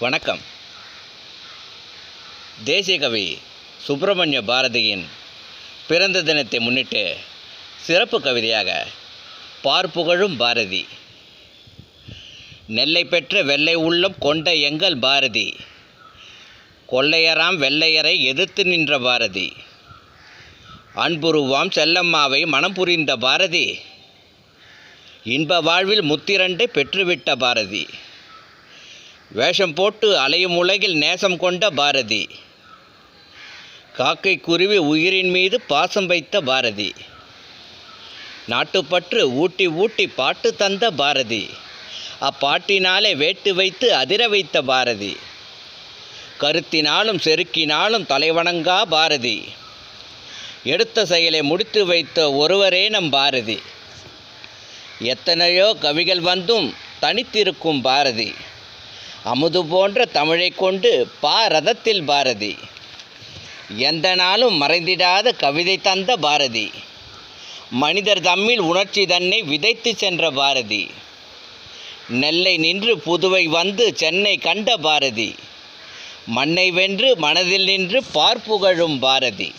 வணக்கம். தேசிய கவி சுப்பிரமணிய பாரதியின் பிறந்த தினத்தை முன்னிட்டு சிறப்பு கவிதையாக பார்ப்புகழும் பாரதி. நெல்லை பெற்ற வெள்ளை உள்ளம் கொண்ட எங்கள் பாரதி. கொள்ளையராம் வெள்ளையரை எதிர்த்து நின்ற பாரதி. அன்புருவாம் செல்லம்மாவை மனம் புரிந்த பாரதி. இன்ப வாழ்வில் முத்திரண்டை பெற்றுவிட்ட பாரதி. வேஷம் போட்டு அலையும் உலகில் நேசம் கொண்ட பாரதி. காக்கை குருவி உயிரின் மீது பாசம் வைத்த பாரதி. நாட்டுப்பற்று ஊட்டி ஊட்டி பாட்டு தந்த பாரதி. அப்பாட்டினாலே வேட்டு வைத்து அதிர வைத்த பாரதி. கருத்தினாலும் செருக்கினாலும் தலைவணங்கா பாரதி. எடுத்த செயலை முடித்து வைத்த ஒருவரே நம் பாரதி. எத்தனையோ கவிகள் வந்தும் தனித்திருக்கும் பாரதி. அமுது போன்ற தமிழைக் கொண்டு பா ரதத்தில் பாரதி. எந்த நாளும் மறைந்திடாத கவிதை தந்த பாரதி. மனிதர் தம்மில் உணர்ச்சி தன்னை விதைத்து சென்ற பாரதி. நெல்லை நின்று புதுவை வந்து சென்னை கண்ட பாரதி. மண்ணை வென்று மனதில் நின்று பார்ப்புகழும் பாரதி.